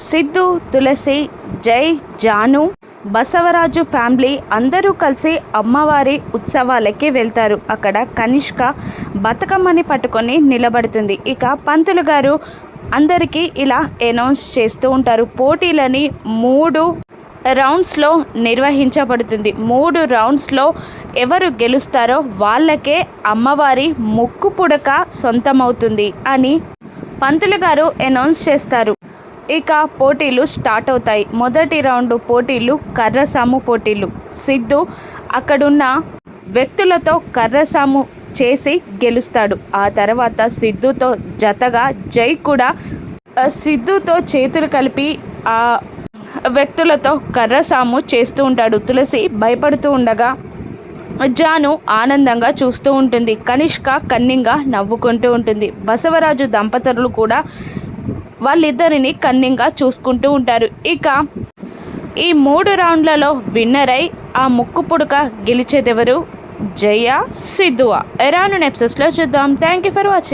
సిద్ధు తులసి జై జాను బసవరాజు ఫ్యామిలీ అందరూ కలిసి అమ్మవారి ఉత్సవాలకి వెళ్తారు. అక్కడ కనిష్క బతుకమ్మని పట్టుకొని నిలబడుతుంది. ఇక పంతులు గారు అందరికీ ఇలా అనౌన్స్ చేస్తూ ఉంటారు. పోటీలని మూడు రౌండ్స్లో నిర్వహించబడుతుంది. మూడు రౌండ్స్లో ఎవరు గెలుస్తారో వాళ్ళకే అమ్మవారి ముక్కు పుడక సొంతమవుతుంది అని పంతులు గారు అనౌన్స్ చేస్తారు. ఇక పోటీలు స్టార్ట్ అవుతాయి. మొదటి రౌండ్ పోటీలు కర్రసాము పోటీలు. సిద్ధు అక్కడున్న వ్యక్తులతో కర్రసాము చేసి గెలుస్తాడు. ఆ తర్వాత సిద్ధుతో జతగా జై కూడా సిద్ధుతో చేతులు కలిపి ఆ వ్యక్తులతో కర్రసాము చేస్తూ ఉంటాడు. తులసి భయపడుతూ ఉండగా జాను ఆనందంగా చూస్తూ ఉంటుంది. కనిష్క కన్నింగా నవ్వుకుంటూ ఉంటుంది. బసవరాజు దంపతులు కూడా వాళ్ళిద్దరిని కన్నింగా చూసుకుంటూ ఉంటారు. ఇక ఈ మూడు రౌండ్లలో విన్నర్ అయి ఆ ముక్కు పుడక గెలిచేదెవరు? జయ సిద్ధువా. ఎరాను నెప్సెస్లో చూద్దాం. Thank you for watching